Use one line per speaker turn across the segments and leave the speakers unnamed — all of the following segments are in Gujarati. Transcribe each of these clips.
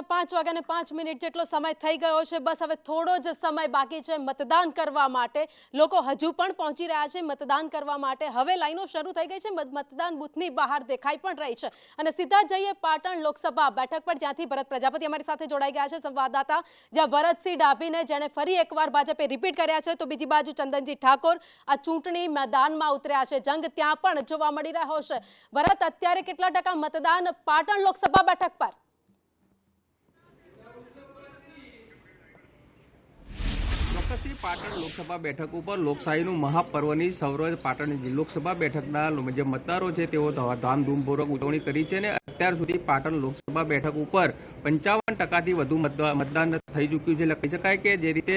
સાંજના પાંચ વાગ્યાને પાંચ મિનિટ જેટલો સમય થઈ ગયો છે. બસ હવે થોડો જ સમય બાકી છે મતદાન કરવા માટે. લોકો હજુ પણ પહોંચી રહ્યા છે મતદાન કરવા માટે. હવે લાઈનો શરૂ થઈ ગઈ છે. મત- મતદાન બૂથની બહાર દેખાઈ પણ રહી છે. અને સીધા જઈએ પાટણ લોકસભા બેઠક પર, જ્યાંથી ભરત પ્રજાપતિ અમારી સાથે જોડાઈ ગયા છે, સંવાદદાતા. જ્યાં ભરતસિંહ ડાભીને જેણે ફરી એકવાર ભાજપે રિપીટ કર્યા છે, તો બીજી બાજુ ચંદનજી ઠાકોર આ ચૂંટણી મેદાનમાં ઉતર્યા છે. જંગ ત્યાં પણ જોવા મળી રહ્યો છે. ભરત, અત્યારે કેટલા ટકા મતદાન પાટણ લોકસભા બેઠક પર?
ચોક્કસથી પાટણ લોકસભા બેઠક ઉપર લોકશાહીનું મહાપર્વની સૌરવ પાટણ લોકસભા બેઠકના જે મતદારો છે, તેઓ ધામધૂમપૂર્વક ઉજવણી કરી છે અને અત્યાર સુધી પાટણ લોકસભા બેઠક ઉપર પંચાવન ટકાથી વધુ મતદાન થઈ ચૂક્યું છે. એટલે કહી શકાય કે જે રીતે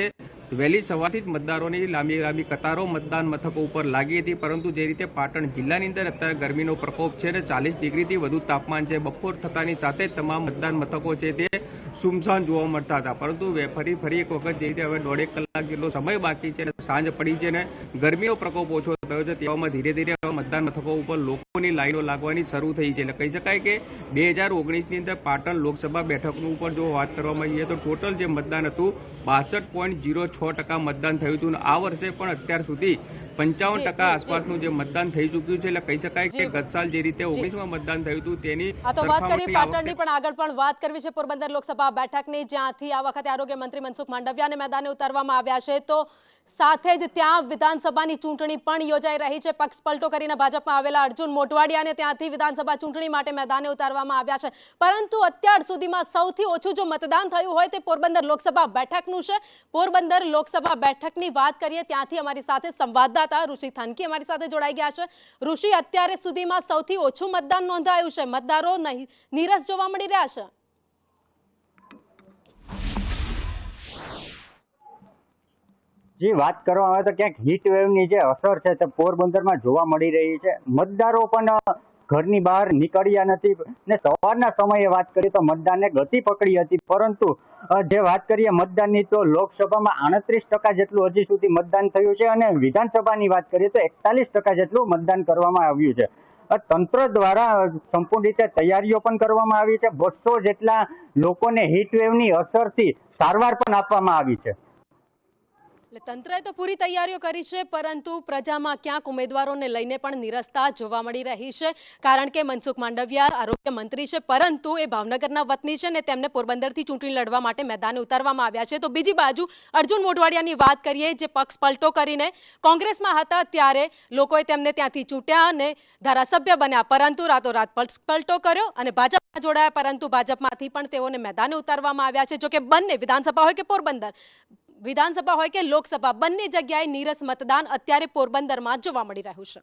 વહેલી સવારથી જ મતદારોની લાંબી લાંબી કતારો મતદાન મથકો ઉપર લાગી હતી, પરંતુ જે રીતે પાટણ જિલ્લાની અંદર અત્યારે ગરમીનો પ્રકોપ છે અને ચાલીસ ડિગ્રીથી વધુ તાપમાન છે, બપોર થતાની સાથે તમામ મતદાન મથકો છે તે સુમસાન જોવા મળતા હતા. પરંતુ ફરી ફરી એક વખત જે રીતે હવે દોઢેક કલાક જેટલો સમય બાકી છે સાંજ પડી છે અને ગરમીનો પ્રકોપ ઓછો થયો છે, તેવામાં ધીરે ધીરે હવે મતદાન મથકો ઉપર લોકોની લાઈનો લાગવાની શરૂ થઈ છે. એટલે કહી શકાય કે બે હજાર ઓગણીસની અંદર પાટણ લોકસભા બેઠકનું ઉપર જો વાત કરવામાં આવીએ તો ટોટલ જે મતદાન હતું, બાસઠ પોઈન્ટ જીરો છ ટકા મતદાન થયું હતું. અને આ વર્ષે પણ અત્યાર સુધી પંચાવન ટકા આસપાસનું જે મતદાન થઈ ચૂક્યું છે એટલે કહી શકાય કે ગત સાલ જે રીતે ઓગણીસમાં મતદાન થયું હતું તેની
આ તો વાત કરી પાટણની પણ આગળ પણ વાત કરવી છે પોરબંદર લોકસભા બેઠકની જ્યાંથી આ વખતે આરોગ્ય મંત્રી મનસુખ માંડવિયાને મેદાને ઉતારવામાં આવ્યા છે. તો સાથે જ ત્યાં વિધાનસભાની ચૂંટણી પણ યોજાઈ રહી છે. પક્ષ પલટો કરીને ભાજપમાં આવેલા અર્જુન મોટવાડિયાને ત્યાંથી વિધાનસભા ચૂંટણી માટે મેદાને ઉતારવામાં આવ્યા છે. પરંતુ અત્યાર સુધીમાં સૌથી ઓછું જો મતદાન થયું હોય તે પોરબંદર લોકસભા બેઠકનું છે. પોરબંદર લોકસભા બેઠકની વાત કરીએ ત્યાંથી અમારી સાથે સંવાદદાતા ઋષિ થાનકી અમારી સાથે જોડાઈ ગયા છે. ઋષિ, અત્યારે સુધીમાં સૌથી ઓછું મતદાન નોંધાયું છે. મતદારો નીરસ જોવા મળી રહ્યા છે.
જે વાત કરવામાં આવે તો ક્યાંક હીટ વેવની જે અસર છે તે પોરબંદરમાં જોવા મળી રહી છે. મતદારો પણ ઘરની બહાર નીકળ્યા નથી. ને સવારના સમયે વાત કરીએ તો મતદાનને ગતિ પકડી હતી. પરંતુ જે વાત કરીએ મતદાનની તો લોકસભામાં આડત્રીસ ટકા જેટલું હજી સુધી મતદાન થયું છે અને વિધાનસભાની વાત કરીએ તો એકતાલીસ ટકા જેટલું મતદાન કરવામાં આવ્યું છે. તંત્ર દ્વારા સંપૂર્ણ રીતે તૈયારીઓ પણ કરવામાં આવી છે. બસો જેટલા લોકોને હીટ વેવની અસરથી સારવાર પણ આપવામાં આવી છે.
એટલે તંત્રએ તો પૂરી તૈયારીઓ કરી છે, પરંતુ પ્રજામાં ક્યાંક ઉમેદવારોને લઈને પણ નિરસતા જોવા મળી રહી છે. કારણ કે મનસુખ માંડવિયા આરોગ્ય મંત્રી છે, પરંતુ એ ભાવનગરના વતની છે ને તેમને પોરબંદરથી ચૂંટણી લડવા માટે મેદાને ઉતારવામાં આવ્યા છે. તો બીજી બાજુ અર્જુન મોઢવાડિયાની વાત કરીએ, જે પક્ષ પલટો કરીને કોંગ્રેસમાં હતા ત્યારે લોકોએ તેમને ત્યાંથી ચૂંટ્યા અને ધારાસભ્ય બન્યા. પરંતુ રાતોરાત પક્ષ પલટો કર્યો અને ભાજપમાં જોડાયા, પરંતુ ભાજપમાંથી પણ તેઓને મેદાને ઉતારવામાં આવ્યા છે. જોકે બંને વિધાનસભા હોય કે પોરબંદર વિધાનસભા હોય કે લોકસભા બંને જગ્યાએ નીરસ મતદાન અત્યારે પોરબંદરમાં જોવા મળી રહ્યું છે.